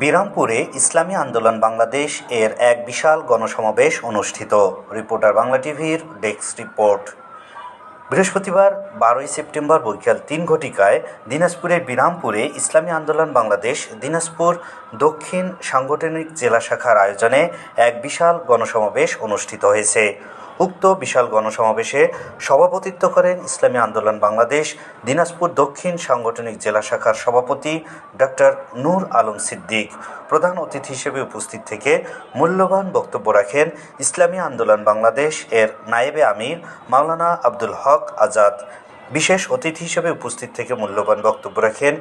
বিরামপুরে ইসলামী আন্দোলন বাংলাদেশ এর এক বিশাল গণসমাবেশ অনুষ্ঠিত। রিপোর্টার বাংলা টিভির ডেস্ক রিপোর্ট। বৃহস্পতিবার, বারোই সেপ্টেম্বর বৈকাল তিন ঘটিকায় দিনাজপুরের বিরামপুরে ইসলামী আন্দোলন বাংলাদেশ দিনাজপুর দক্ষিণ সাংগঠনিক জেলা শাখার আয়োজনে এক বিশাল গণসমাবেশ অনুষ্ঠিত হয়েছে। উক্ত বিশাল গণসমাবেশে সভাপতিত্ব করেন ইসলামী আন্দোলন বাংলাদেশ, দিনাজপুর দক্ষিণ সাংগঠনিক জেলা শাখার সভাপতি ডক্টর নূর আলম সিদ্দিক। প্রধান অতিথি হিসেবে উপস্থিত থেকে মূল্যবান বক্তব্য রাখেন ইসলামী আন্দোলন বাংলাদেশ এর নায়েবে আমির মাওলানা আব্দুল হক আজাদ। বিশেষ অতিথি হিসেবে উপস্থিত থেকে মূল্যবান বক্তব্য রাখেন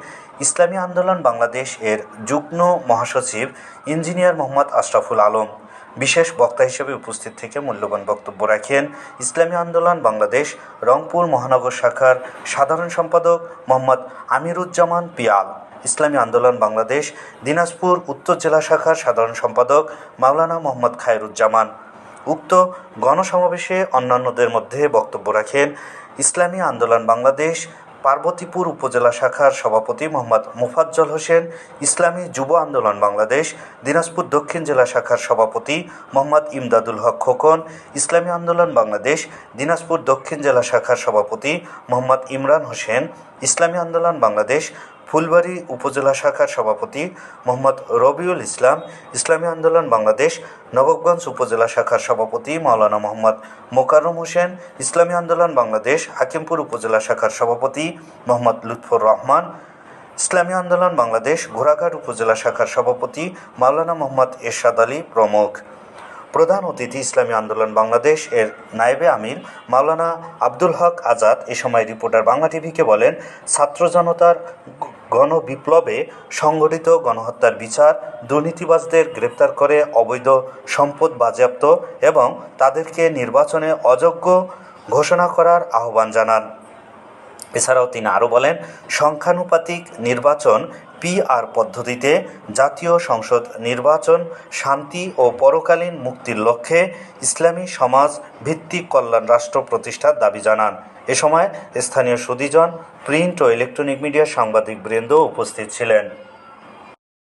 ইসলামী আন্দোলন বাংলাদেশ এর যুগ্ম মহাসচিব ইঞ্জিনিয়ার মোহাম্মদ আশরাফুল আলম। বিশেষ বক্তা হিসেবে উপস্থিত থেকে মূল্যবান বক্তব্য রাখেন ইসলামী আন্দোলন বাংলাদেশ, রংপুর মহানগর শাখার সাধারণ সম্পাদক মোহাম্মদ আমিরুজ্জামান পিয়াল, ইসলামী আন্দোলন বাংলাদেশ, দিনাজপুর উত্তর জেলা শাখার সাধারণ সম্পাদক মাওলানা মোহাম্মদ খায়রুজ্জামান। উক্ত গণসমাবেশে অন্যান্যদের মধ্যে বক্তব্য রাখেন ইসলামী আন্দোলন বাংলাদেশ পার্বতীপুর উপজেলা শাখার সভাপতি মোহাম্মদ মুফাজ্জল হোসেন, ইসলামী যুব আন্দোলন বাংলাদেশ, দিনাজপুর দক্ষিণ জেলা শাখার সভাপতি মোহাম্মদ ইমদাদুল হক খোকন, ইসলামী আন্দোলন বাংলাদেশ, দিনাজপুর দক্ষিণ জেলা শাখার সভাপতি মোহাম্মদ ইমরান হোসেন, ইসলামী আন্দোলন বাংলাদেশ ফুলবাড়ী উপজেলা শাখার সভাপতি মোহাম্মদ রবিউল ইসলাম, ইসলামী আন্দোলন বাংলাদেশ, নবাবগঞ্জ উপজেলা শাখার সভাপতি মাওলানা মোহাম্মদ মোকাররম হোসেন, ইসলামী আন্দোলন বাংলাদেশ, হাকিমপুর উপজেলা শাখার সভাপতি মোহাম্মদ লুৎফর রহমান, ইসলামী আন্দোলন বাংলাদেশ, ঘোড়াঘাট উপজেলা শাখার সভাপতি মাওলানা মোহাম্মদ এরশাদ আলী প্রমুখ। প্রধান অতিথি ইসলামী আন্দোলন বাংলাদেশ এর নায়েবে আমির মাওলানা আব্দুল হক আজাদ। এ সময় রিপোর্টার বাংলা টিভিকে বলেন, ছাত্র জনতার গণবিপ্লবে সংগঠিত গণহত্যার বিচার, দুর্নীতিবাজদের গ্রেপ্তার করে অবৈধ সম্পদ বাজেয়াপ্ত এবং তাদেরকে নির্বাচনে অযোগ্য ঘোষণা করার আহ্বান জানান। এছাড়াও তিনি আরও বলেন, সংখ্যানুপাতিক নির্বাচন পিআর পদ্ধতিতে জাতীয় সংসদ নির্বাচন, শান্তি ও পরকালীন মুক্তির লক্ষ্যে ইসলামী সমাজ ভিত্তিক কল্যাণ রাষ্ট্র প্রতিষ্ঠার দাবি জানান। এ সময় স্থানীয় সুদীজন, প্রিন্ট ও ইলেকট্রনিক মিডিয়া সাংবাদিক বৃন্দ উপস্থিত ছিলেন।